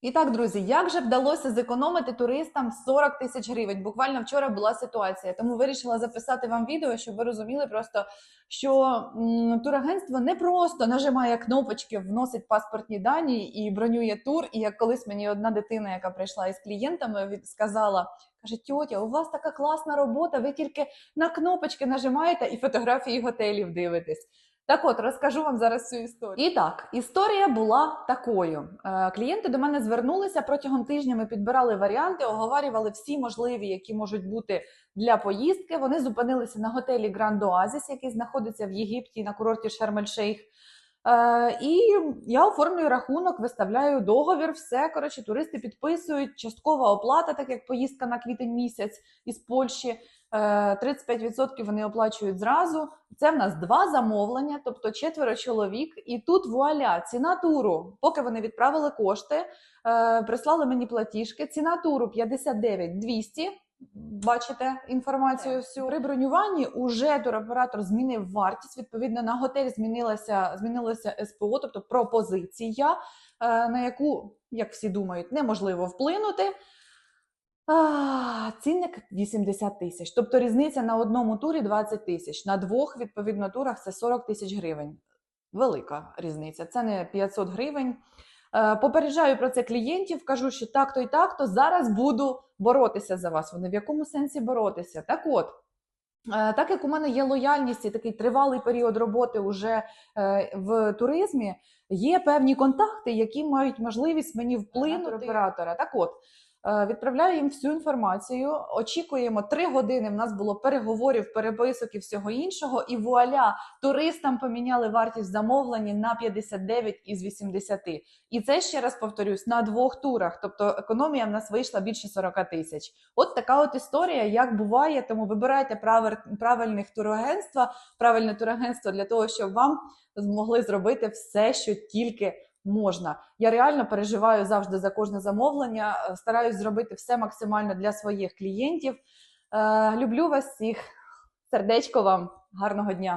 І так, друзі, як же вдалося зекономити туристам 40 тисяч гривень? Буквально вчора була ситуація, тому вирішила записати вам відео, щоб ви розуміли просто, що турагентство не просто нажимає кнопочки, вносить паспортні дані і бронює тур. І як колись мені одна дитина, яка прийшла із клієнтами, сказала: каже: Тьотя, у вас така класна робота, ви тільки на кнопочки нажимаєте і фотографії готелів дивитесь. Так от розкажу вам зараз цю історію. І так, історія була такою: Е, клієнти до мене звернулися протягом тижня. Ми підбирали варіанти, оговарювали всі можливі, які можуть бути для поїздки. Вони зупинилися на готелі Гранд Оазіс, який знаходиться в Єгипті на курорті Шерм-Ель-Шейх. Е, і я оформлюю рахунок, виставляю договір. Все коротше, туристи підписують. Часткова оплата, так як поїздка на квітень місяць із Польщі. Е, 35% вони оплачують зразу. Це в нас два замовлення, тобто четверо чоловік. І тут вуаля, ціна туру. Поки вони відправили кошти, е, прислали мені платіжки. Ціна туру 59 200. Бачите інформацію всю при бронюванні. Уже туроператор змінив вартість. Відповідно на готель змінилася змінилося СПО, тобто пропозиція, е, на яку, як всі думають, неможливо вплинути. А, цінник 80 тисяч. Тобто різниця на одному турі 20 тисяч. На двох, відповідно, турах це 40 тисяч гривень. Велика різниця. Це не 500 гривень. Е, Попереджаю про це клієнтів, кажу, що так-то і так-то зараз буду боротися за вас. Вони в якому сенсі боротися? Так от, е, так як у мене є лояльність і такий тривалий період роботи уже е, в туризмі, є певні контакти, які мають можливість мені вплинути оператора. Так от. Е, Відправляю їм всю інформацію. Очікуємо три години. В нас було переговорів, переписок і всього іншого. І вуаля, туристам поміняли вартість замовлення на 59 із 80. І це ще раз повторюсь на двох турах. Тобто економія в нас вийшла більше 40 тисяч. От така от історія, як буває. Тому вибирайте правильних турагентства, правильне турагентство для того, щоб вам змогли зробити все, що тільки можна. Я реально переживаю завжди за кожне замовлення, е, стараюсь зробити все максимально для своїх клієнтів. Е, люблю вас всіх. Сердечко вам, гарного дня!